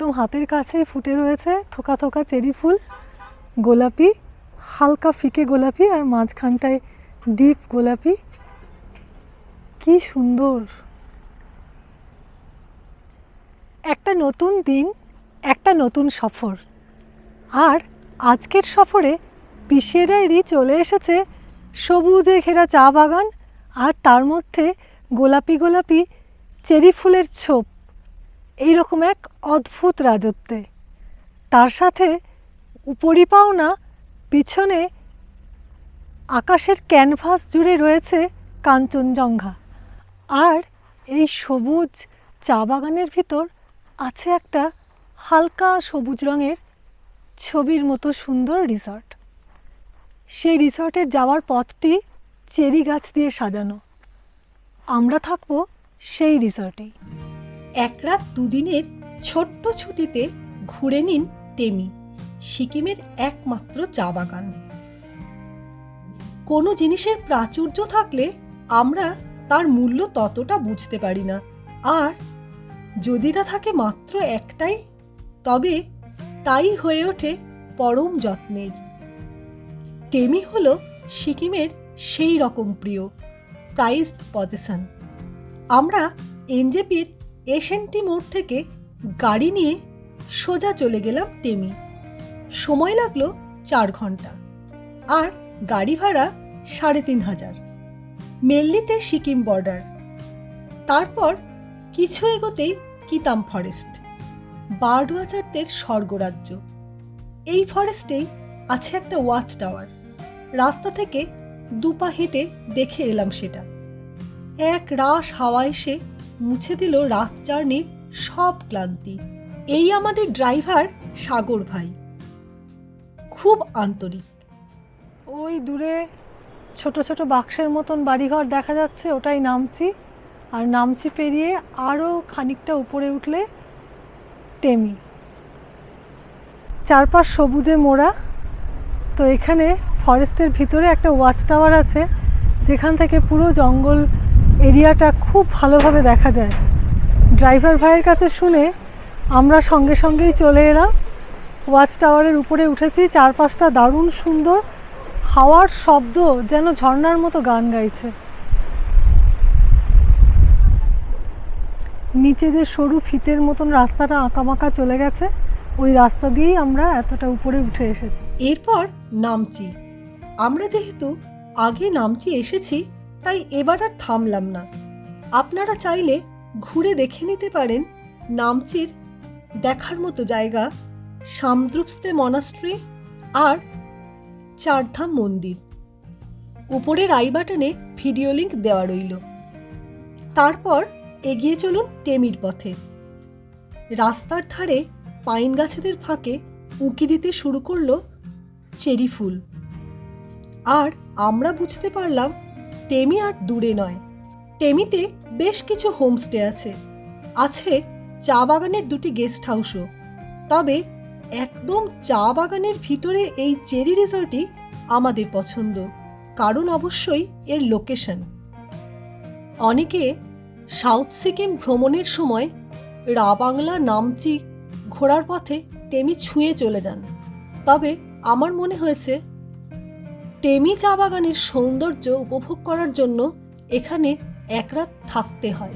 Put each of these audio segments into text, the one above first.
একদম হাতের কাছে ফুটে রয়েছে থোকা থোকা চেরি ফুল, গোলাপি, হালকা ফিকে গোলাপি আর মাঝখানটায় ডিপ গোলাপি। কি সুন্দর! একটা নতুন দিন, একটা নতুন সফর। আর আজকের সফরে পিসেরাইরই চলে এসেছে সবুজে ঘেরা চা বাগান আর তার মধ্যে গোলাপি গোলাপি চেরি ফুলের ছোপ। এইরকম এক অদ্ভুত রাজত্বে। তার সাথে উপরি পাওনা পিছনে আকাশের ক্যানভাস জুড়ে রয়েছে কাঞ্চনজঙ্ঘা। আর এই সবুজ চা বাগানের ভিতর আছে একটা হালকা সবুজ রঙের ছবির মতো সুন্দর রিসর্ট। সেই রিসর্টের যাওয়ার পথটি চেরি গাছ দিয়ে সাজানো। আমরা থাকব সেই রিসর্টেই। এক রাত দুদিনের ছোট্ট ছুটিতে ঘুরে নিন টেমি, সিকিমের একমাত্র চা বাগান। কোনো জিনিসের প্রাচুর্য থাকলে আমরা তার মূল্য ততটা বুঝতে পারি না। আর যদি তা থাকে মাত্র একটাই, তবে তাই হয়ে ওঠে পরম যত্নের। টেমি হল সিকিমের সেই রকম প্রিয় প্রাইজড পজিশন আমরা এনজেপির এসএনটি মোড় থেকে গাড়ি নিয়ে সোজা চলে গেলাম টেমি। সময় লাগল চার ঘণ্টা। আর গাড়ি ভাড়া সাড়ে তিন হাজার। মেল্লিতে সিকিম বর্ডার। তারপর কিছু এগোতেই কিতাম ফরেস্ট। বার্ড ওয়াচারদের স্বর্গরাজ্য। এই ফরেস্টেই আছে একটা ওয়াচ টাওয়ার রাস্তা থেকে দুপা হেঁটে দেখে এলাম সেটা। এক রাস হাওয়া এসে মুছে দিল রাত জার্নির সব ক্লান্তি। এই আমাদের ড্রাইভার সাগর ভাই। খুব আন্তরিক। ওই দূরে ছোট ছোট বাক্সের মতন বাড়িঘর দেখা যাচ্ছে, ওটাই নামছি আর নামছি পেরিয়ে আরও খানিকটা উপরে উঠলে টেমি। চারপাশ সবুজে মোড়া। তো এখানে ফরেস্টের ভিতরে একটা ওয়াচ টাওয়ার আছে, যেখান থেকে পুরো জঙ্গল এরিয়াটা খুব ভালোভাবে দেখা যায়। ড্রাইভার ভাইয়ের কাছে শুনে আমরা সঙ্গে সঙ্গেই চলে এলাম। ওয়াচ টাওয়ারের উপরে উঠেছি, চারপাশটা দারুণ সুন্দর। হাওয়ার শব্দ যেন ঝর্নার মতো গান গাইছে। নিচে যে সরু ফিতের মতন রাস্তাটা আঁকাবাঁকা চলে গেছে, ওই রাস্তা দিয়েই আমরা এতটা উপরে উঠে এসেছি। এরপর নামচি। আমরা যেহেতু আগে নামচি এসেছি, তাই এবার আর থামলাম না। আপনারা চাইলে ঘুরে দেখে নিতে পারেন নামচির দেখার মতো জায়গা সামদ্রুপস্তে মনাস্ট্রি আর চারধাম মন্দির। উপরের আই বাটনে ভিডিও লিংক দেওয়া রইল। তারপর এগিয়ে চলুন টেমির পথে। রাস্তার ধারে পাইন গাছেদের ফাঁকে উঁকি দিতে শুরু করল চেরি ফুল। আর আমরা বুঝতে পারলাম টেমি আর দূরে নয়। টেমিতে বেশ কিছু হোমস্টে আছে। আছে চা বাগানের দুটি গেস্ট হাউসও। তবে একদম চা বাগানের ভিতরে এই চেরি রিসর্টই আমাদের পছন্দ, কারণ অবশ্যই এর লোকেশন। অনেকে সাউথ সিকিম ভ্রমণের সময় রা বাংলা নামচি ঘোরার পথে টেমি ছুঁয়ে চলে যান। তবে আমার মনে হয়েছে, টেমি চা বাগানের সৌন্দর্য উপভোগ করার জন্য এখানে এক রাত থাকতে হয়।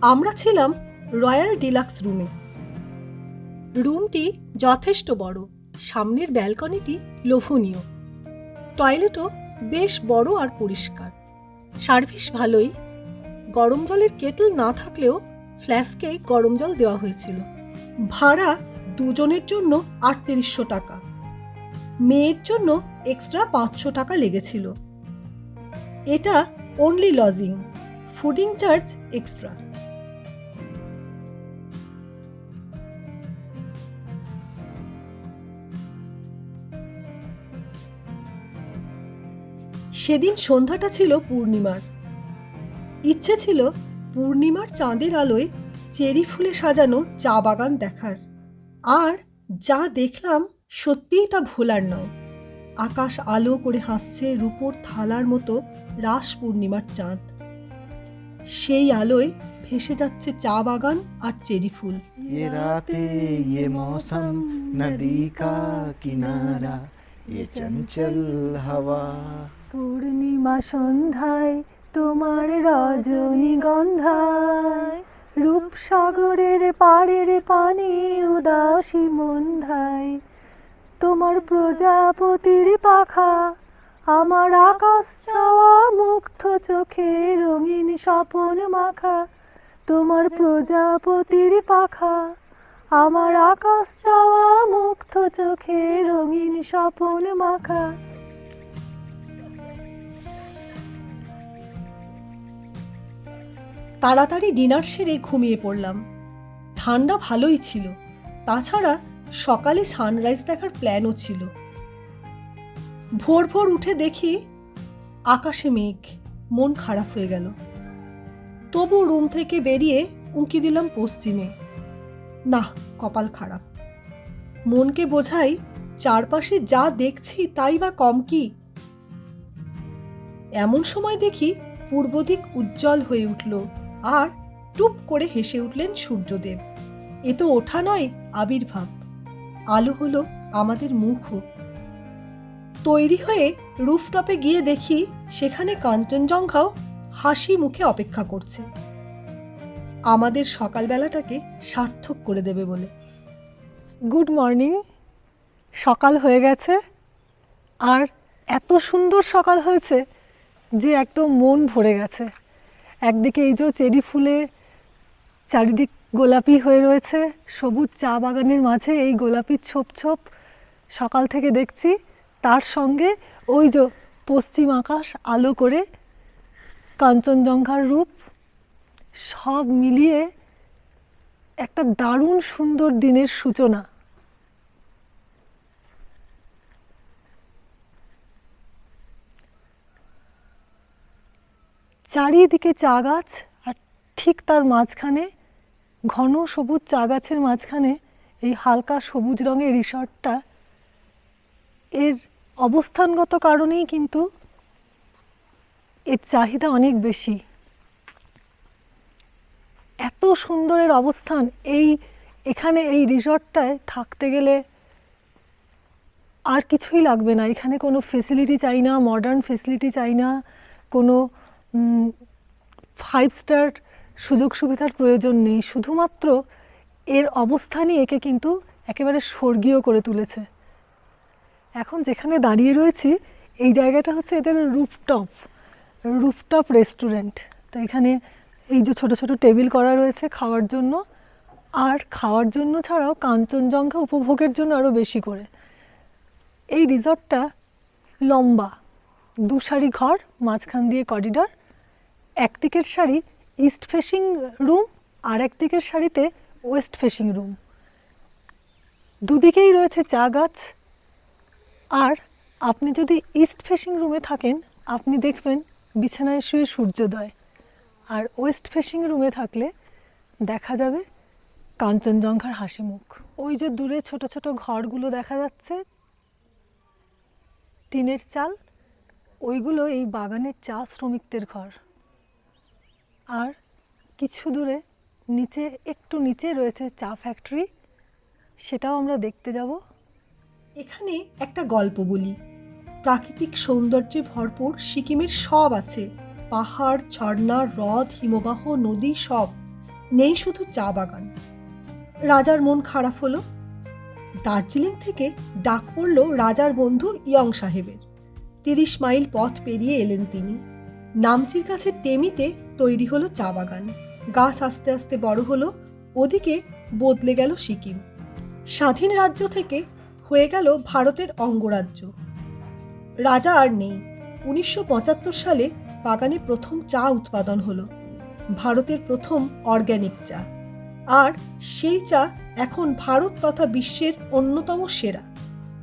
আমরা ছিলাম রয়্যাল ডিলাক্স রুমে। রুমটি যথেষ্ট বড়, সামনের ব্যালকনিটি লোভনীয়। টয়লেটও বেশ বড় আর পরিষ্কার। সার্ভিস ভালোই। গরম জলের কেটল না থাকলেও ফ্ল্যাস্কে গরম জল দেওয়া হয়েছিল। ভাড়া দুজনের জন্য আটত্রিশশো টাকা। মেয়ের জন্য এক্সট্রা পাঁচশো টাকা লেগেছিল। এটা only lodging fooding charge extra সেদিন সন্ধ্যাটা ছিল পূর্ণিমার। ইচ্ছে ছিল পূর্ণিমার চাঁদের আলোয় চেরি ফুলে সাজানো চা বাগান দেখার। আর যা দেখলাম সত্যিই তা ভোলার নয়। আকাশ আলো করে হাসছে রূপোর থালার মতো রাস পূর্ণিমার চাঁদ সেই আলোয় ভেসে যাচ্ছে চা বাগান আর চেরি ফুল ये रातें ये मौसम नदी का किनारा ये चंचल हवा পূর্ণিমা সন্ধ্যায় তোমার রজনীগন্ধায় রূপসাগরের পাড়ের পানি উদাসী মন্ধায় তোমার প্রজাপতির পাখা আমার আকাশ ছাওয়া মুগ্ধ চোখে রঙিন স্বপন মাখা, তোমার প্রজাপতির পাখা। আমার আকাশ চাওয়া মুগ্ধ চোখে রঙিন স্বপন মাখা। তাড়াতাড়ি ডিনার সেরে ঘুমিয়ে পড়লাম। ঠান্ডা ভালোই ছিল। তাছাড়া সকালে সানরাইজ দেখার প্ল্যানও ছিল। ভোর ভোর উঠে দেখি আকাশে মেঘ, মন খারাপ হয়ে গেল। তবু রুম থেকে বেরিয়ে উঁকি দিলাম পশ্চিমে। না, কপাল খারাপ। মনকে বোঝাই চারপাশে যা দেখছি তাই বা কম কি? এমন সময় দেখি পূর্ব দিক উজ্জ্বল হয়ে উঠল আর টুপ করে হেসে উঠলেন সূর্যদেব। এ তো ওঠা নয়, আবির্ভাব। আলো হলো আমাদের মুখও তৈরি হয়ে রুফটপে গিয়ে দেখি সেখানে কাঞ্চনজঙ্ঘাও হাসি মুখে অপেক্ষা করছে। আমাদের সকালবেলাটাকে সার্থক করে দেবে বলে। Good morning. সকাল হয়ে গেছে। আর এত সুন্দর সকাল হয়েছে যে একদম মন ভরে গেছে। একদিকে এই যে চেরি ফুলে চারিদিক গোলাপি হয়ে রয়েছে, সবুজ চা বাগানের মাঝে এই গোলাপি ছোপ ছোপ সকাল থেকে দেখছি। তার সঙ্গে ওই যে পশ্চিম আকাশ আলো করে কাঞ্চনজঙ্ঘার রূপ সব মিলিয়ে একটা দারুণ সুন্দর দিনের সূচনা। চারিদিকে চা গাছ আর ঠিক তার মাঝখানে ঘন সবুজ চা গাছের মাঝখানে এই হালকা সবুজ রঙের রিসর্টটা এর অবস্থানগত কারণেই কিন্তু এর চাহিদা অনেক বেশি। এত সুন্দরের অবস্থান এই, এখানে এই রিসর্টটায় থাকতে গেলে আর কিছুই লাগবে না। এখানে কোনো ফেসিলিটি চাই না মডার্ন ফেসিলিটি চাই না, কোনো ফাইভ স্টার সুযোগ সুবিধার প্রয়োজন নেই। শুধুমাত্র এর অবস্থানই একে কিন্তু একেবারে স্বর্গীয় করে তুলেছে। এখন যেখানে দাঁড়িয়ে রয়েছি, এই জায়গাটা হচ্ছে এদের রুফটপ রুফটপ রেস্টুরেন্ট। তো এখানে এই যে ছোট ছোট টেবিল করা রয়েছে খাওয়ার জন্য, আর খাওয়ার জন্য ছাড়াও কাঞ্চনজঙ্ঘা উপভোগের জন্য আরও বেশি করে। এই রিসর্টটা লম্বা দু সারি ঘর, মাঝখান দিয়ে করিডর, একদিকের সারি ইস্ট ফেসিং রুম, আর একদিকের সারিতে ওয়েস্ট ফেসিং রুম। দুদিকেই রয়েছে চা গাছ আর আপনি যদি ইস্ট ফেসিং রুমে থাকেন, আপনি দেখবেন বিছানায় শুয়ে সূর্যোদয়। আর ওয়েস্ট ফেসিং রুমে থাকলে দেখা যাবে কাঞ্চনজঙ্ঘার হাসি মুখ ওই যে দূরে ছোট ছোট ঘরগুলো দেখা যাচ্ছে, টিনের চাল, ওইগুলো এই বাগানের চা শ্রমিকদের ঘর। আর কিছু দূরে নিচে, একটু নিচে রয়েছে চা ফ্যাক্টরি সেটাও আমরা দেখতে যাব। এখানে একটা গল্প বলি। প্রাকৃতিক সৌন্দর্যে ভরপুর সিকিমের সব আছে। পাহাড়, ঝর্ণা, হ্রদ, হিমবাহ, নদী সব। নেই শুধু চা বাগান। রাজার মন খারাপ হলো। দার্জিলিং থেকে ডাক পড়ল রাজার বন্ধু ইয়ং সাহেবের। তিরিশ মাইল পথ পেরিয়ে এলেন তিনি। নামচির কাছে টেমিতে তৈরি হলো চা বাগান। গাছ আস্তে আস্তে বড় হলো। ওদিকে বদলে গেল সিকিম। স্বাধীন রাজ্য থেকে হয়ে গেল ভারতের অঙ্গরাজ্য। রাজা আর নেই। উনিশশো পঁচাত্তর সালে বাগানে প্রথম চা উৎপাদন হলো। ভারতের প্রথম অর্গ্যানিক চা। আর সেই চা এখন ভারত তথা বিশ্বের অন্যতম সেরা।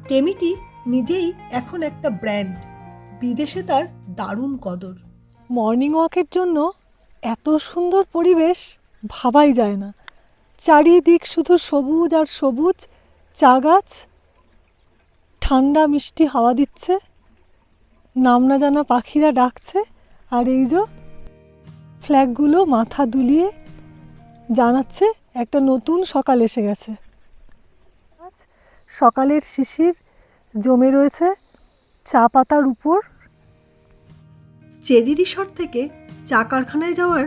টেমিটি নিজেই এখন একটা ব্র্যান্ড। বিদেশে তার দারুণ কদর। মর্নিং ওয়াকের জন্য এত সুন্দর পরিবেশ ভাবাই যায় না। চারিদিক শুধু সবুজ আর সবুজ, চা গাছ ঠান্ডা মিষ্টি হাওয়া দিচ্ছে। নাম না জানা পাখিরা ডাকছে। আর এই যে ফ্ল্যাগগুলো মাথা দুলিয়ে জানাচ্ছে, একটা নতুন সকাল এসে গেছে। সকালের শিশির জমে রয়েছে চা পাতার উপর। চেরি রিসর্ট থেকে চা কারখানায় যাওয়ার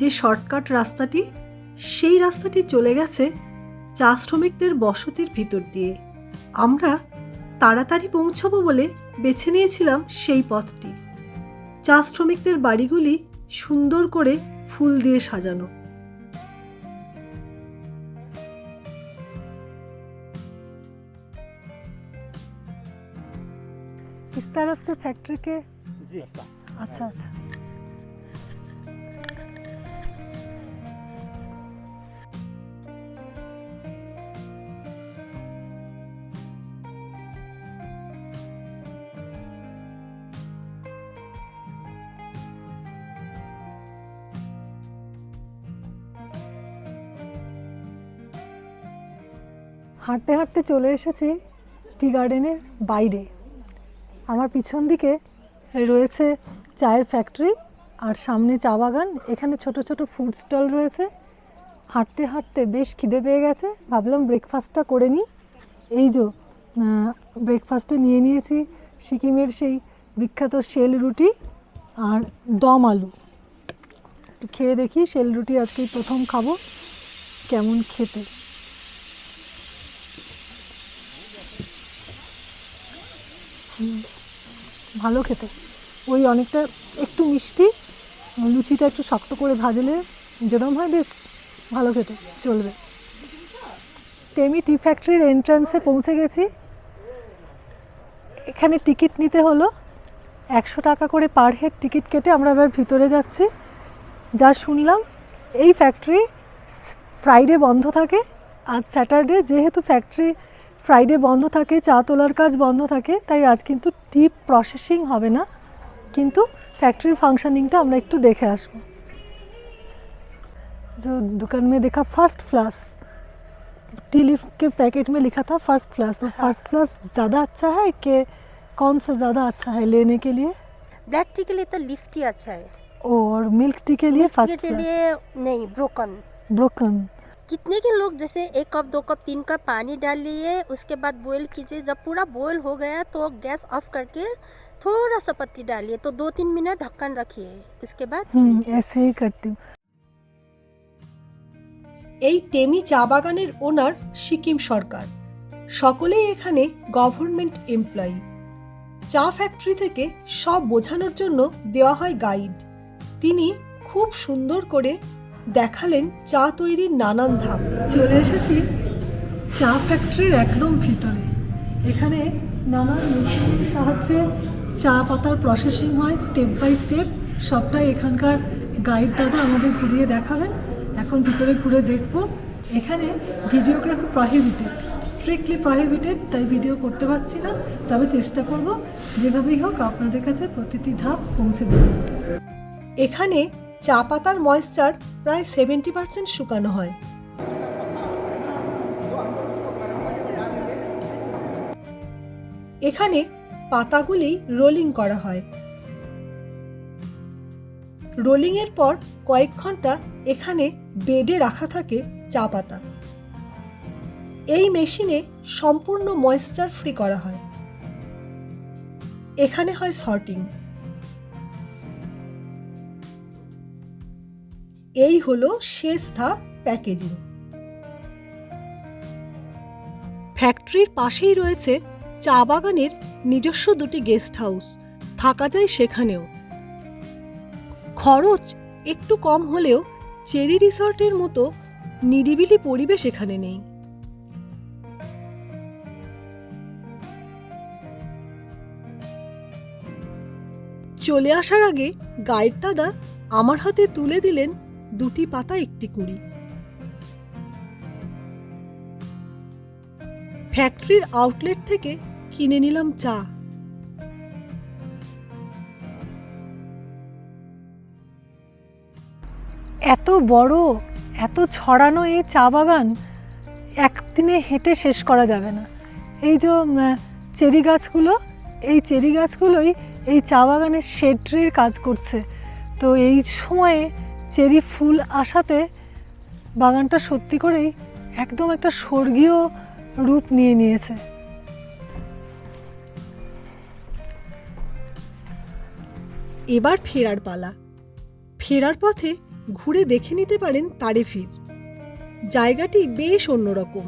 যে শর্টকাট রাস্তাটি, সেই রাস্তাটি চলে গেছে চা শ্রমিকদের বসতির ভিতর দিয়ে। আমরা তাড়াতাড়ি পৌঁছবো বলে বেছে নিয়েছিলাম সেই পথটি চা শ্রমিকদের বাড়িগুলি সুন্দর করে ফুল দিয়ে সাজানো इस तरफ से फैक्ट्री के जी अच्छा अच्छा হাঁটতে হাঁটতে চলে এসেছি টি গার্ডেনের বাইরে। আমার পিছন দিকে রয়েছে চায়ের ফ্যাক্টরি আর সামনে চা বাগান। এখানে ছোট ছোট ফুড স্টল রয়েছে। হাঁটতে হাঁটতে বেশ খিদে পেয়ে গেছে। ভাবলাম ব্রেকফাস্টটা করে নিই। এই যে ব্রেকফাস্টে নিয়ে নিয়েছি সিকিমের সেই বিখ্যাত শেল রুটি আর দম আলু। খেয়ে দেখি শেল রুটি আজকেই প্রথম খাব। কেমন খেতে। ভালো খেতে। ওই অনেকটা একটু মিষ্টি, লুচিটা একটু শক্ত করে ভাজলে যেরকম হয় বেশ ভালো খেতে, চলবে। টেমি টি ফ্যাক্টরির এন্ট্রান্সে পৌঁছে গেছি। এখানে টিকিট নিতে হলো। একশো টাকা করে পার হেড টিকিট কেটে আমরা এবার ভিতরে যাচ্ছি। যা শুনলাম, এই ফ্যাক্টরি ফ্রাইডে বন্ধ থাকে। আজ স্যাটারডে যেহেতু ফ্যাক্টরি ফ্রাইডে বন্ধ থাকে চা তোলার কাজ বন্ধ থাকে তাই আজ কিন্তু টিপ প্রসেসিং হবে না কিন্তু फैक्ट्री फंक्शनिंग আমরা একটু দেখে আসবো जो दुकान में देखा फर्स्ट क्लास टी लीफ के पैकेट में लिखा था फर्स्ट क्लास वो फर्स्ट क्लास ज़्यादा अच्छा है कि कौन सा ज़्यादा अच्छा है लेने के लिए ब्लैक टी के लिए तो लिफ्ट ही अच्छा है और मिल्क टी के लिए फर्स्ट के क्लास लिए नहीं ब्रोकन ब्रोकन कितने के लोग जैसे एक कप दो कप तीन कप पानी डाल लिए उसके बाद बॉईल कीजिए जब पूरा बॉईल हो गया तो गैस ऑफ करके थोड़ा सा पत्ती डालिए तो दो तीन मिनट ढक्कन रखिए उसके बाद हम्म ऐसे ही करती हूँ এই টেমি চা বাগানের ওনার সিকিম সরকার সকলেই এখানে গভর্নমেন্ট এমপ্লয়ি চা ফ্যাক্টরি থেকে সব বোঝানোর জন্য দেওয়া হয় গাইড তিনি খুব সুন্দর করে দেখালেন চা তৈরির নানান ধাপ। চলে এসেছি চা ফ্যাক্টরির একদম ভিতরে। এখানে নানান মেশিনের সাহায্যে চা পাতার প্রসেসিং হয় স্টেপ বাই স্টেপ সবটাই এখানকার গাইড দাদা আমাদের ঘুরিয়ে দেখাবেন। এখন ভিতরে ঘুরে দেখব। এখানে ভিডিওগ্রাফি প্রহিবিটেড স্ট্রিক্টলি প্রহিবিটেড তাই ভিডিও করতে পারছি না। তবে চেষ্টা করব যেভাবেই হোক আপনাদের কাছে প্রতিটি ধাপ পৌঁছে দেব এখানে চা পাতার ময়েশ্চার প্রায় সেভেন্টি পার্সেন্ট শুকানো হয়। এখানে পাতাগুলি রোলিং করা হয়। রোলিংয়ের পর কয়েক ঘণ্টা এখানে বেডে রাখা থাকে চা পাতা এই মেশিনে সম্পূর্ণ ময়েশ্চার ফ্রি করা হয়। এখানে হয় সর্টিং এই হলো শেষ ধাপ প্যাকেজিং। ফ্যাক্টরির পাশেই রয়েছে চা বাগানের নিজস্ব দুটি গেস্ট হাউস। থাকা যায় সেখানেও। খরচ একটু কম হলেও চেরি রিসর্টের মতো নিরিবিলি পরিবেশ এখানে নেই। চলে আসার আগে গাইড দাদা আমার হাতে তুলে দিলেন দুটি পাতা একটি কুড়ি। ফ্যাক্টরির আউটলেট থেকে কিনে নিলাম চা। এত বড়, এত ছড়ানো এই চা বাগান একদিনে হেঁটে শেষ করা যাবে না। এই যে চেরি গাছগুলো, এই চেরি গাছগুলোই এই চা বাগানের শেড্রির কাজ করছে। তো এই সময়ে চেরি ফুল আসাতে বাগানটা সত্যি করেই একদম একটা স্বর্গীয় রূপ নিয়ে নিয়েছে। এবার ফেরার পালা। ফেরার পথে ঘুরে দেখে নিতে পারেন তারেফির। জায়গাটি বেশ অন্যরকম।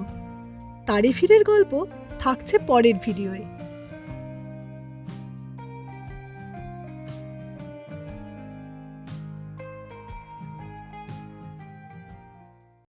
তারেফিরের গল্প থাকছে পরের ভিডিওয়ে।